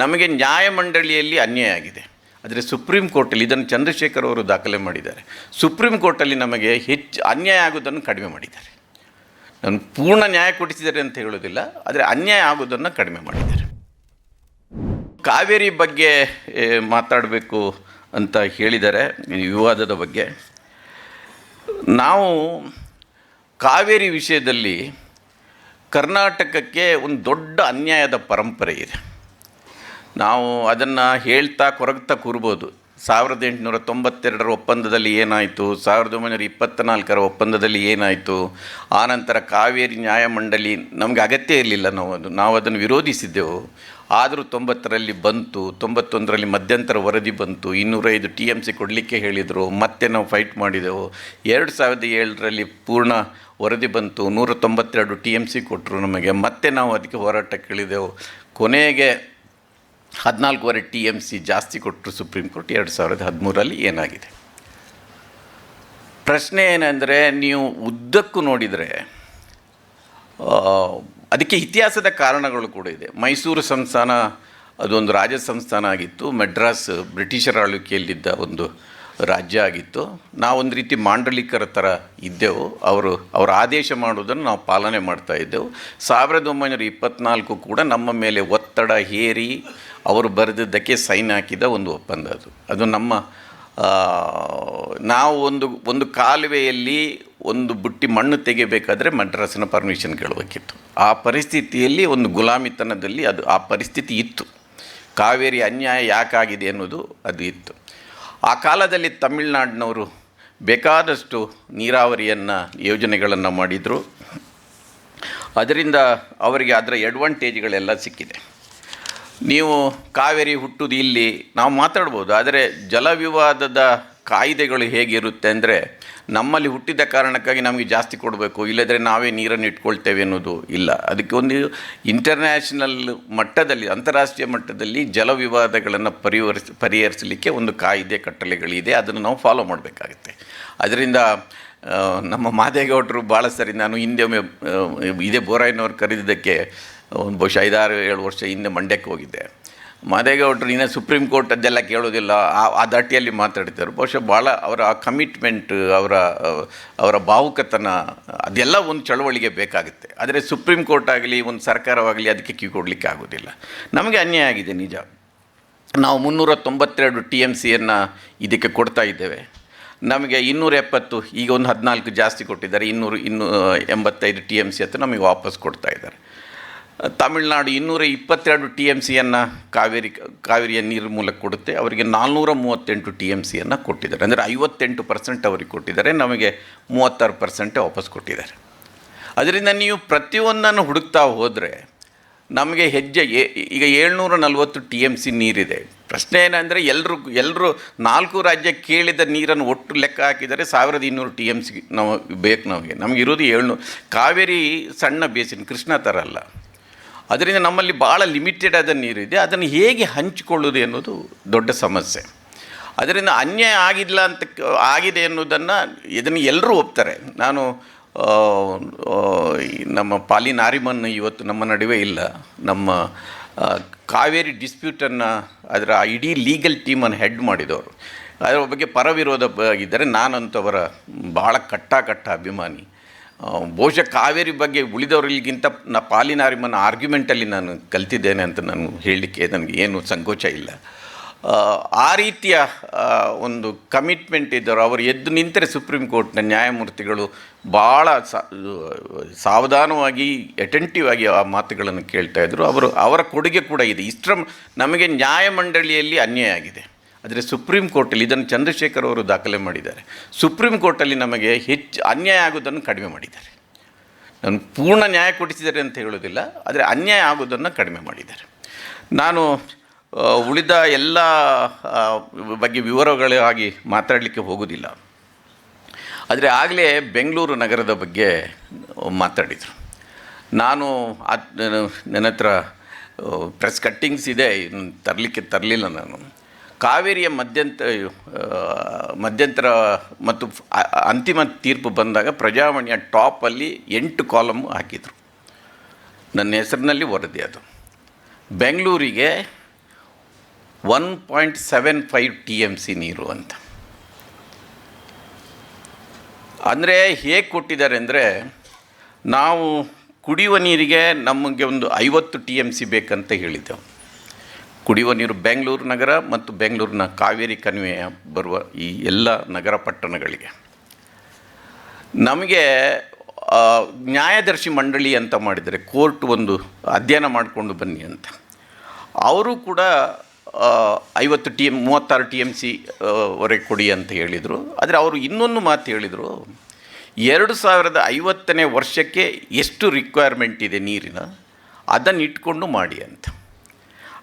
ನಮಗೆ ನ್ಯಾಯಮಂಡಳಿಯಲ್ಲಿ ಅನ್ಯಾಯ ಆಗಿದೆ. ಆದರೆ ಸುಪ್ರೀಂ ಕೋರ್ಟಲ್ಲಿ ಇದನ್ನು ಚಂದ್ರಶೇಖರ್ ಅವರು ದಾಖಲೆ ಮಾಡಿದ್ದಾರೆ. ಸುಪ್ರೀಂ ಕೋರ್ಟಲ್ಲಿ ನಮಗೆ ಹೆಚ್ಚು ಅನ್ಯಾಯ ಆಗೋದನ್ನು ಕಡಿಮೆ ಮಾಡಿದ್ದಾರೆ. ನಾನು ಪೂರ್ಣ ನ್ಯಾಯ ಕೊಡಿಸಿದ್ದಾರೆ ಅಂತ ಹೇಳೋದಿಲ್ಲ, ಆದರೆ ಅನ್ಯಾಯ ಆಗೋದನ್ನು ಕಡಿಮೆ ಮಾಡಿದ್ದಾರೆ. ಕಾವೇರಿ ಬಗ್ಗೆ ಮಾತಾಡಬೇಕು ಅಂತ ಹೇಳಿದ್ದಾರೆ ವಿವಾದದ ಬಗ್ಗೆ. ನಾವು ಕಾವೇರಿ ವಿಷಯದಲ್ಲಿ ಕರ್ನಾಟಕಕ್ಕೆ ಒಂದು ದೊಡ್ಡ ಅನ್ಯಾಯದ ಪರಂಪರೆ ಇದೆ. ನಾವು ಅದನ್ನು ಹೇಳ್ತಾ ಕೊರಗ್ತಾ ಕೂರ್ಬೋದು. ಸಾವಿರದ ಎಂಟುನೂರ ತೊಂಬತ್ತೆರಡರ ಒಪ್ಪಂದದಲ್ಲಿ ಏನಾಯಿತು? ಸಾವಿರದ ಒಂಬೈನೂರ ಇಪ್ಪತ್ತ್ನಾಲ್ಕರ ಒಪ್ಪಂದದಲ್ಲಿ ಏನಾಯಿತು? ಆನಂತರ ಕಾವೇರಿ ನ್ಯಾಯಮಂಡಳಿ ನಮಗೆ ಅಗತ್ಯ ಇರಲಿಲ್ಲ ನಾವು ಅದು. ನಾವು ಅದನ್ನು ವಿರೋಧಿಸಿದ್ದೆವು. ಆದರೂ ತೊಂಬತ್ತರಲ್ಲಿ ಬಂತು. ತೊಂಬತ್ತೊಂದರಲ್ಲಿ ಮಧ್ಯಂತರ ವರದಿ ಬಂತು. ಇನ್ನೂರೈದು ಟಿ ಎಂ ಸಿ ಕೊಡಲಿಕ್ಕೆ ಹೇಳಿದರು. ಮತ್ತೆ ನಾವು ಫೈಟ್ ಮಾಡಿದೆವು. ಎರಡು ಸಾವಿರದ ಏಳರಲ್ಲಿ ಪೂರ್ಣ ವರದಿ ಬಂತು. ನೂರ ತೊಂಬತ್ತೆರಡು ಟಿ ಎಂ ಸಿ ಕೊಟ್ಟರು ನಮಗೆ. ಮತ್ತೆ ನಾವು ಅದಕ್ಕೆ ಹೋರಾಟಕ್ಕೆ ಇಳಿದೆವು ಕೊನೆಗೆ ಹದಿನಾಲ್ಕೂವರೆ ಟಿ ಎಂ ಸಿ ಜಾಸ್ತಿ ಕೊಟ್ಟರು ಸುಪ್ರೀಂ ಕೋರ್ಟ್ ಎರಡು ಸಾವಿರದ ಹದಿಮೂರಲ್ಲಿ ಏನಾಗಿದೆ? ಪ್ರಶ್ನೆ ಏನಂದರೆ, ನೀವು ಉದ್ದಕ್ಕೂ ನೋಡಿದರೆ ಅದಕ್ಕೆ ಇತಿಹಾಸದ ಕಾರಣಗಳು ಕೂಡ ಇದೆ. ಮೈಸೂರು ಸಂಸ್ಥಾನ ಅದೊಂದು ರಾಜ ಸಂಸ್ಥಾನ ಆಗಿತ್ತು. ಮೆಡ್ರಾಸ್ ಬ್ರಿಟಿಷರ ಆಳ್ವಿಕೆಯಲ್ಲಿದ್ದ ಒಂದು ರಾಜ್ಯ ಆಗಿತ್ತು. ನಾವೊಂದು ರೀತಿ ಮಾಂಡಲಿಕರ ಥರ ಇದ್ದೆವು. ಅವರು, ಅವರ ಆದೇಶ ಮಾಡುವುದನ್ನು ನಾವು ಪಾಲನೆ ಮಾಡ್ತಾ ಇದ್ದೆವು. ಸಾವಿರದ ಒಂಬೈನೂರ ಇಪ್ಪತ್ತ್ನಾಲ್ಕು ಕೂಡ ನಮ್ಮ ಮೇಲೆ ಒತ್ತಡ ಹೇರಿ ಅವರು ಬರೆದಿದ್ದಕ್ಕೆ ಸೈನ್ ಹಾಕಿದ ಒಂದು ಒಪ್ಪಂದ ಅದು. ಅದು ನಮ್ಮ ನಾವು ಒಂದು ಒಂದು ಕಾಲುವೆಯಲ್ಲಿ ಒಂದು ಬುಟ್ಟಿ ಮಣ್ಣು ತೆಗೆಯಬೇಕಾದ್ರೆ ಮಡ್ರಾಸಿನ ಪರ್ಮಿಷನ್ ಕೇಳಬೇಕಿತ್ತು. ಆ ಪರಿಸ್ಥಿತಿಯಲ್ಲಿ ಒಂದು ಗುಲಾಮಿತನದಲ್ಲಿ ಅದು, ಆ ಪರಿಸ್ಥಿತಿ ಇತ್ತು. ಕಾವೇರಿ ಅನ್ಯಾಯ ಯಾಕಾಗಿದೆ ಅನ್ನೋದು ಅದು ಇತ್ತು. ಆ ಕಾಲದಲ್ಲಿ ತಮಿಳುನಾಡಿನವರು ಬೇಕಾದಷ್ಟು ನೀರಾವರಿಯನ್ನು, ಯೋಜನೆಗಳನ್ನು ಮಾಡಿದರು. ಅದರಿಂದ ಅವರಿಗೆ ಅದರ ಅಡ್ವಾಂಟೇಜ್ಗಳೆಲ್ಲ ಸಿಕ್ಕಿದೆ. ನೀವು ಕಾವೇರಿ ಹುಟ್ಟುದು ಇಲ್ಲಿ, ನಾವು ಮಾತಾಡ್ಬೋದು, ಆದರೆ ಜಲ ವಿವಾದದ ಕಾಯ್ದೆಗಳು ಹೇಗಿರುತ್ತೆ ಅಂದರೆ, ನಮ್ಮಲ್ಲಿ ಹುಟ್ಟಿದ ಕಾರಣಕ್ಕಾಗಿ ನಮಗೆ ಜಾಸ್ತಿ ಕೊಡಬೇಕು, ಇಲ್ಲದ್ರೆ ನಾವೇ ನೀರನ್ನು ಇಟ್ಕೊಳ್ತೇವೆ ಅನ್ನೋದು ಇಲ್ಲ. ಅದಕ್ಕೆ ಒಂದು ಇಂಟರ್ನ್ಯಾಷನಲ್ ಮಟ್ಟದಲ್ಲಿ, ಅಂತಾರಾಷ್ಟ್ರೀಯ ಮಟ್ಟದಲ್ಲಿ ಜಲ ವಿವಾದಗಳನ್ನು ಪರಿಹರಿಸ ಪರಿಹರಿಸಲಿಕ್ಕೆ ಒಂದು ಕಾಯ್ದೆ ಕಟ್ಟಳೆಗಳಿದೆ ಅದನ್ನು ನಾವು ಫಾಲೋ ಮಾಡಬೇಕಾಗುತ್ತೆ. ಅದರಿಂದ ನಮ್ಮ ಮಾದೇಗೌಡರು ಭಾಳ ಸರಿ ನಾನು ಹಿಂದೆ ಒಮ್ಮೆ ಇದೇ ಬೋರಾಯ್ನವ್ರು ಕರೆದಿದ್ದಕ್ಕೆ ಒಂದು ಬಹುಶಃ ಐದಾರು, ಏಳು ವರ್ಷ ಹಿಂದೆ ಮಂಡ್ಯಕ್ಕೆ ಹೋಗಿದ್ದೆ. ಮಾದೇಗೌಡರು ಇನ್ನೂ ಸುಪ್ರೀಂ ಕೋರ್ಟ್ ಅದೆಲ್ಲ ಕೇಳೋದಿಲ್ಲ, ಆ ಆ ದಾಟಿಯಲ್ಲಿ ಮಾತಾಡ್ತಾರೆ ಬಹುಶಃ ಭಾಳ ಅವರ ಆ ಕಮಿಟ್ಮೆಂಟ್ ಅವರ ಅವರ ಭಾವುಕತನ, ಅದೆಲ್ಲ ಒಂದು ಚಳವಳಿಗೆ ಬೇಕಾಗುತ್ತೆ. ಆದರೆ ಸುಪ್ರೀಂ ಕೋರ್ಟ್ ಆಗಲಿ, ಒಂದು ಸರ್ಕಾರವಾಗಲಿ ಅದಕ್ಕೆ ಕಿವಿ ಕೊಡಲಿಕ್ಕೆ ಆಗೋದಿಲ್ಲ. ನಮಗೆ ಅನ್ಯಾಯ ಆಗಿದೆ ನಿಜ. ನಾವು ಮುನ್ನೂರ ತೊಂಬತ್ತೆರಡು ಟಿ ಎಂ ಸಿಯನ್ನು ಇದಕ್ಕೆ ಕೊಡ್ತಾ ಇದ್ದೇವೆ. ನಮಗೆ ಇನ್ನೂರ ಎಪ್ಪತ್ತು, ಈಗ ಒಂದು ಹದಿನಾಲ್ಕು ಜಾಸ್ತಿ ಕೊಟ್ಟಿದ್ದಾರೆ. ಇನ್ನೂರು, ಇನ್ನೂ, ಎಂಬತ್ತೈದು ಟಿ ಎಂ ಸಿ ಹತ್ತು ನಮಗೆ ವಾಪಸ್ ಕೊಡ್ತಾ ಇದ್ದಾರೆ. ತಮಿಳುನಾಡು ಇನ್ನೂರ ಇಪ್ಪತ್ತೆರಡು ಟಿ ಎಂ ಸಿಯನ್ನು ಕಾವೇರಿ, ಕಾವೇರಿಯ ನೀರು ಮೂಲಕ ಕೊಡುತ್ತೆ. ಅವರಿಗೆ ನಾಲ್ನೂರ ಮೂವತ್ತೆಂಟು ಟಿ ಎಂ ಸಿಯನ್ನು ಕೊಟ್ಟಿದ್ದಾರೆ. ಅಂದರೆ ಐವತ್ತೆಂಟು ಪರ್ಸೆಂಟ್ ಅವರಿಗೆ ಕೊಟ್ಟಿದ್ದಾರೆ. ನಮಗೆ ಮೂವತ್ತಾರು ಪರ್ಸೆಂಟೇ ವಾಪಸ್ ಕೊಟ್ಟಿದ್ದಾರೆ. ಅದರಿಂದ ನೀವು ಪ್ರತಿಯೊಂದನ್ನು ಹುಡುಕ್ತಾ ಹೋದರೆ ನಮಗೆ ಹೆಜ್ಜೆ ಈಗ ಏಳ್ನೂರ ನಲವತ್ತು ಟಿ ಎಂ ಸಿ ನೀರಿದೆ. ಪ್ರಶ್ನೆ ಏನಂದರೆ ಎಲ್ಲರೂ ಎಲ್ಲರೂ ನಾಲ್ಕು ರಾಜ್ಯ ಕೇಳಿದ ನೀರನ್ನು ಒಟ್ಟು ಲೆಕ್ಕ ಹಾಕಿದರೆ ಸಾವಿರದ ಇನ್ನೂರು ಟಿ ಎಂ ಸಿ ನಾವು ಬೇಕು ನಮಗೆ. ನಮಗೆ ಇರೋದು ಏಳ್ನೂರು ಕಾವೇರಿ ಸಣ್ಣ ಬೇಸಿನ್ ಕೃಷ್ಣ ಥರ ಅಲ್ಲ. ಅದರಿಂದ ನಮ್ಮಲ್ಲಿ ಭಾಳ ಲಿಮಿಟೆಡ್ ಆದ ನೀರಿದೆ. ಅದನ್ನು ಹೇಗೆ ಹಂಚಿಕೊಳ್ಳೋದು ಎನ್ನುವುದು ದೊಡ್ಡ ಸಮಸ್ಯೆ. ಅದರಿಂದ ಅನ್ಯಾಯ ಆಗಿಲ್ಲ ಅಂತ ಆಗಿದೆ ಎನ್ನುವುದನ್ನು ಇದನ್ನು ಎಲ್ಲರೂ ಒಪ್ತಾರೆ. ನಾನು ನಮ್ಮ ಪಾಲಿ ನಾರಿಮನ್ ಇವತ್ತು ನಮ್ಮ ನಡುವೆ ಇಲ್ಲ. ನಮ್ಮ ಕಾವೇರಿ ಡಿಸ್ಪ್ಯೂಟನ್ನು ಅದರ ಇಡೀ ಲೀಗಲ್ ಟೀಮನ್ನು ಹೆಡ್ ಮಾಡಿದವರು. ಅದರ ಬಗ್ಗೆ ಪರವಿರೋಧ ಆಗಿದ್ದರೆ ನಾನಂತವರ ಬಹಳ ಭಾಳ ಕಟ್ಟಾಕಟ್ಟ ಕಟ್ಟ ಅಭಿಮಾನಿ. ಬಹುಶಃ ಕಾವೇರಿ ಬಗ್ಗೆ ಉಳಿದವರಿಗಿಂತ ನಾ ಪಾಲಿನಾರಿಮನ ಆರ್ಗ್ಯುಮೆಂಟಲ್ಲಿ ನಾನು ಕಲ್ತಿದ್ದೇನೆ ಅಂತ ನಾನು ಹೇಳಲಿಕ್ಕೆ ನನಗೆ ಏನು ಸಂಕೋಚ ಇಲ್ಲ. ಆ, ರೀತಿಯ ಒಂದು ಕಮಿಟ್ಮೆಂಟ್ ಇದ್ದರು ಅವರು ಎದ್ದು ನಿಂತರೆ ಸುಪ್ರೀಂ ಕೋರ್ಟ್ನ ನ್ಯಾಯಮೂರ್ತಿಗಳು ಭಾಳ ಸಾವಧಾನವಾಗಿ ಅಟೆಂಟಿವ್ ಆಗಿ ಆ ಮಾತುಗಳನ್ನು ಕೇಳ್ತಾ ಇದ್ದರು ಅವರು ಅವರ ಕೊಡುಗೆ ಕೂಡ ಇದೆ. ಇಷ್ಟ್ರ ನಮಗೆ ನ್ಯಾಯಮಂಡಳಿಯಲ್ಲಿ ಅನ್ಯಾಯ ಆಗಿದೆ. ಆದರೆ ಸುಪ್ರೀಂ ಕೋರ್ಟಲ್ಲಿ ಇದನ್ನು ಚಂದ್ರಶೇಖರ್ ಅವರು ದಾಖಲೆ ಮಾಡಿದ್ದಾರೆ. ಸುಪ್ರೀಂ ಕೋರ್ಟಲ್ಲಿ ನಮಗೆ ಹೆಚ್ಚು ಅನ್ಯಾಯ ಆಗೋದನ್ನು ಕಡಿಮೆ ಮಾಡಿದ್ದಾರೆ. ನಾನು ಪೂರ್ಣ ನ್ಯಾಯ ಕೊಡಿಸಿದ್ದಾರೆ ಅಂತ ಹೇಳೋದಿಲ್ಲ ಆದರೆ ಅನ್ಯಾಯ ಆಗೋದನ್ನು ಕಡಿಮೆ ಮಾಡಿದ್ದಾರೆ. ನಾನು ಉಳಿದ ಎಲ್ಲ ಬಗ್ಗೆ ವಿವರಗಳಾಗಿ ಮಾತಾಡಲಿಕ್ಕೆ ಹೋಗೋದಿಲ್ಲ ಆದರೆ ಆಗಲೇ ಬೆಂಗಳೂರು ನಗರದ ಬಗ್ಗೆ ಮಾತಾಡಿದರು. ನಾನು ನನ್ನ ಹತ್ರ ಪ್ರೆಸ್ ಕಟ್ಟಿಂಗ್ಸ್ ಇದೆ ತರಲಿಕ್ಕೆ ತರಲಿಲ್ಲ ನಾನು. ಕಾವೇರಿಯ ಮಧ್ಯಂತ ಮಧ್ಯಂತರ ಮತ್ತು ಅಂತಿಮ ತೀರ್ಪು ಬಂದಾಗ ಪ್ರಜಾವಾಣಿಯ ಟಾಪಲ್ಲಿ ಎಂಟು ಕಾಲಮ್ ಹಾಕಿದರು. ನನ್ನ ಹೆಸರಿನಲ್ಲಿ ವರದಿ ಅದು. ಬೆಂಗಳೂರಿಗೆ one point seven five T M C ನೀರು ಅಂತ. ಅಂದರೆ ಹೇಗೆ ಕೊಟ್ಟಿದ್ದಾರೆ ಅಂದರೆ ನಾವು ಕುಡಿಯುವ ನೀರಿಗೆ ನಮಗೆ ಒಂದು ಐವತ್ತು ಟಿ ಎಂ ಸಿ ಬೇಕಂತ ಹೇಳಿದ್ದೆವು. ಕುಡಿಯುವ ನೀರು ಬೆಂಗಳೂರು ನಗರ ಮತ್ತು ಬೆಂಗಳೂರಿನ ಕಾವೇರಿ ಕಣಿವೆಯ ಬರುವ ಈ ಎಲ್ಲ ನಗರ ಪಟ್ಟಣಗಳಿಗೆ. ನಮಗೆ ನ್ಯಾಯದರ್ಶಿ ಮಂಡಳಿ ಅಂತ ಮಾಡಿದರೆ ಕೋರ್ಟ್ ಒಂದು ಅಧ್ಯಯನ ಮಾಡಿಕೊಂಡು ಬನ್ನಿ ಅಂತ. ಅವರು ಕೂಡ ಐವತ್ತು ಟಿ ಎಂ ಮೂವತ್ತಾರು ಟಿ ಎಂ ಸಿ ವರೆಗೆ ಕೊಡಿ ಅಂತ ಹೇಳಿದರು. ಆದರೆ ಅವರು ಇನ್ನೊಂದು ಮಾತು ಹೇಳಿದರು, ಎರಡು ಸಾವಿರದ ಐವತ್ತನೇ ವರ್ಷಕ್ಕೆ ಎಷ್ಟು ರಿಕ್ವೈರ್ಮೆಂಟ್ ಇದೆ ನೀರಿನ, ಅದನ್ನು ಇಟ್ಕೊಂಡು ಮಾಡಿ ಅಂತ.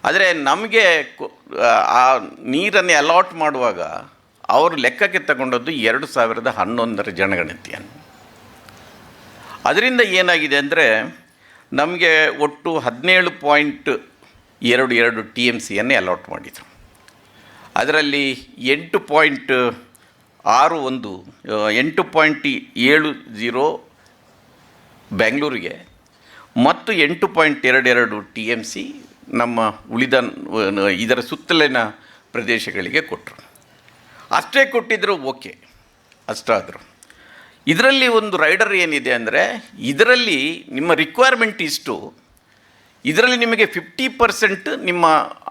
ಆದರೆ ನಮಗೆ ಆ ನೀರನ್ನು ಅಲಾಟ್ ಮಾಡುವಾಗ ಅವರು ಲೆಕ್ಕಕ್ಕೆ ತಗೊಂಡದ್ದು ಎರಡು ಸಾವಿರದ ಹನ್ನೊಂದರ ಜನಗಣತಿಯನ್ನು. ಅದರಿಂದ ಏನಾಗಿದೆ ಅಂದರೆ ನಮಗೆ ಒಟ್ಟು ಹದಿನೇಳು ಪಾಯಿಂಟ್ ಎರಡು ಎರಡು ಟಿ ಎಂ ಸಿಯನ್ನೇ ಅಲಾಟ್ ಮಾಡಿದರು. ಅದರಲ್ಲಿ ಎಂಟು ಪಾಯಿಂಟ್ ಆರು ಒಂದು ಎಂಟು ಪಾಯಿಂಟ್ ಏಳು ಜೀರೋ ಬೆಂಗಳೂರಿಗೆ ಮತ್ತು ಎಂಟು ಪಾಯಿಂಟ್ ಎರಡು ಎರಡು ಟಿ ಎಂ ಸಿ ನಮ್ಮ ಉಳಿದ ಇದರ ಸುತ್ತಲಿನ ಪ್ರದೇಶಗಳಿಗೆ ಕೊಟ್ಟರು ಅಷ್ಟೇ ಕೊಟ್ಟಿದ್ದರು ಓಕೆ, ಅಷ್ಟಾದರೂ. ಇದರಲ್ಲಿ ಒಂದು ರೈಡರ್ ಏನಿದೆ ಅಂದರೆ, ಇದರಲ್ಲಿ ನಿಮ್ಮ ರಿಕ್ವೈರ್ಮೆಂಟ್ ಇಷ್ಟು, ಇದರಲ್ಲಿ ನಿಮಗೆ ಫಿಫ್ಟಿ ಪರ್ಸೆಂಟ್ ನಿಮ್ಮ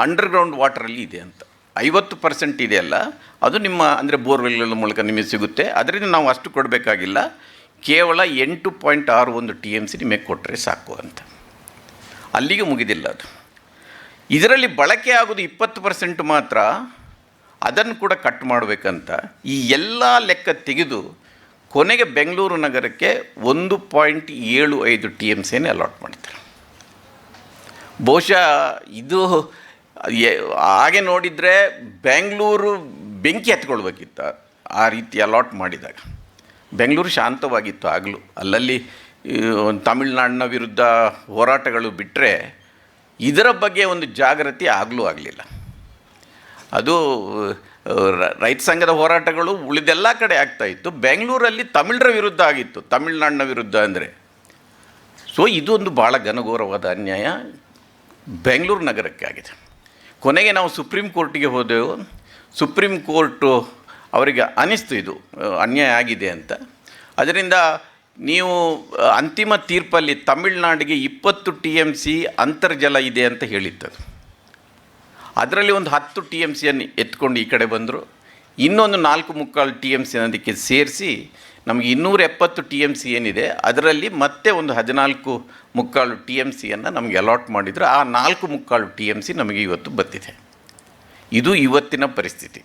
ಅಂಡರ್ಗ್ರೌಂಡ್ ವಾಟರಲ್ಲಿ ಇದೆ ಅಂತ. ಐವತ್ತು ಪರ್ಸೆಂಟ್ ಇದೆಯಲ್ಲ ಅದು ನಿಮ್ಮ ಅಂದರೆ ಬೋರ್ವೆಲ್ಗಳ ಮೂಲಕ ನಿಮಗೆ ಸಿಗುತ್ತೆ. ಅದರಿಂದ ನಾವು ಅಷ್ಟು ಕೊಡಬೇಕಾಗಿಲ್ಲ. ಕೇವಲ ಎಂಟು ಪಾಯಿಂಟ್ ಆರು ಒಂದು ಟಿ ಎಂ ಸಿ ನಿಮಗೆ ಕೊಟ್ಟರೆ ಸಾಕು ಅಂತ. ಅಲ್ಲಿಗೆ ಮುಗಿದಿಲ್ಲ ಅದು. ಇದರಲ್ಲಿ ಬಳಕೆ ಆಗೋದು ಇಪ್ಪತ್ತು ಪರ್ಸೆಂಟ್ ಮಾತ್ರ, ಅದನ್ನು ಕೂಡ ಕಟ್ ಮಾಡಬೇಕಂತ ಈ ಎಲ್ಲ ಲೆಕ್ಕ ತೆಗೆದು ಕೊನೆಗೆ ಬೆಂಗಳೂರು ನಗರಕ್ಕೆ ಒಂದು ಪಾಯಿಂಟ್ ಏಳು ಐದು ಟಿ ಎಂ ಸಿನೇ ಅಲಾಟ್ ಮಾಡ್ತಾರೆ ಬಹುಶಃ ಇದು ಹಾಗೆ ನೋಡಿದರೆ ಬೆಂಗಳೂರು ಬೆಂಕಿ ಹತ್ಕೊಳ್ಬೇಕಿತ್ತು ಆ ರೀತಿ ಅಲಾಟ್ ಮಾಡಿದಾಗ. ಬೆಂಗಳೂರು ಶಾಂತವಾಗಿತ್ತು ಆಗಲೂ. ಅಲ್ಲಲ್ಲಿ ತಮಿಳುನಾಡಿನ ವಿರುದ್ಧ ಹೋರಾಟಗಳು ಬಿಟ್ಟರೆ ಇದರ ಬಗ್ಗೆ ಒಂದು ಜಾಗೃತಿ ಆಗಲೂ ಆಗಲಿಲ್ಲ. ಅದು ರೈತ ಸಂಘದ ಹೋರಾಟಗಳು ಉಳಿದೆಲ್ಲ ಕಡೆ ಆಗ್ತಾ ಇತ್ತು. ಬೆಂಗಳೂರಲ್ಲಿ ತಮಿಳರ ವಿರುದ್ಧ ಆಗಿತ್ತು. ತಮಿಳ್ನಾಡಿನ ವಿರುದ್ಧ ಅಂದರೆ. ಸೊ ಇದು ಒಂದು ಭಾಳ ಘನಘೋರವಾದ ಅನ್ಯಾಯ. ಬೆಂಗಳೂರು ನಗರಕ್ಕೆ ಆಗಿದೆ. ಕೊನೆಗೆ ನಾವು ಸುಪ್ರೀಂ ಕೋರ್ಟಿಗೆ ಹೋದೆವು. ಸುಪ್ರೀಂ ಕೋರ್ಟು ಅವರಿಗೆ ಅನಿಸ್ತು ಇದು. ಅನ್ಯಾಯ ಆಗಿದೆ ಅಂತ. ಅದರಿಂದ ನೀವು ಅಂತಿಮ ತೀರ್ಪಲ್ಲಿ ತಮಿಳ್ನಾಡಿಗೆ ಇಪ್ಪತ್ತು ಟಿ ಎಂ ಸಿ ಅಂತರ್ಜಲ ಇದೆ ಅಂತ ಹೇಳಿತ್ತದು ಅದರಲ್ಲಿ ಒಂದು ಹತ್ತು ಟಿ ಎಂ ಸಿಯನ್ನು ಎತ್ಕೊಂಡು ಈ ಕಡೆ ಬಂದರು. ಇನ್ನೊಂದು ನಾಲ್ಕು ಮುಕ್ಕಾಲು ಟಿ ಎಂ ಸಿ ಅದಕ್ಕೆ ಸೇರಿಸಿ ನಮಗೆ ಇನ್ನೂರ ಎಪ್ಪತ್ತು ಟಿ ಎಂ ಸಿ ಏನಿದೆ, ಅದರಲ್ಲಿ ಮತ್ತೆ ಒಂದು ಹದಿನಾಲ್ಕು ಮುಕ್ಕಾಲು ಟಿ ಎಂ ಸಿಯನ್ನು ನಮಗೆ ಅಲಾಟ್ ಮಾಡಿದ್ರು. ಆ ನಾಲ್ಕು ಮುಕ್ಕಾಲು ಟಿ ಎಂ ಸಿ ನಮಗೆ ಇವತ್ತು ಬಂದಿದೆ. ಇದು ಇವತ್ತಿನ ಪರಿಸ್ಥಿತಿ.